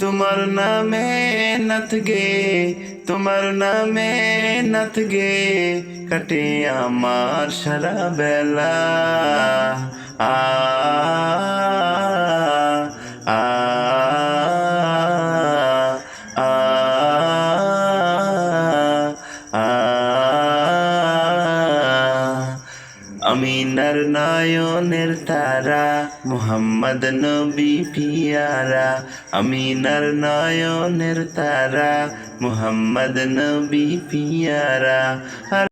তোমার নামে নাথ গে তোমার নামে নাথ গে কাটে আমার সারা বেলা। আমিনার নয়নের তারা মোহাম্মদ নবী পিয়ারা। আমিনার নয়নের তারা মোহাম্মদ নবী পিয়ারা।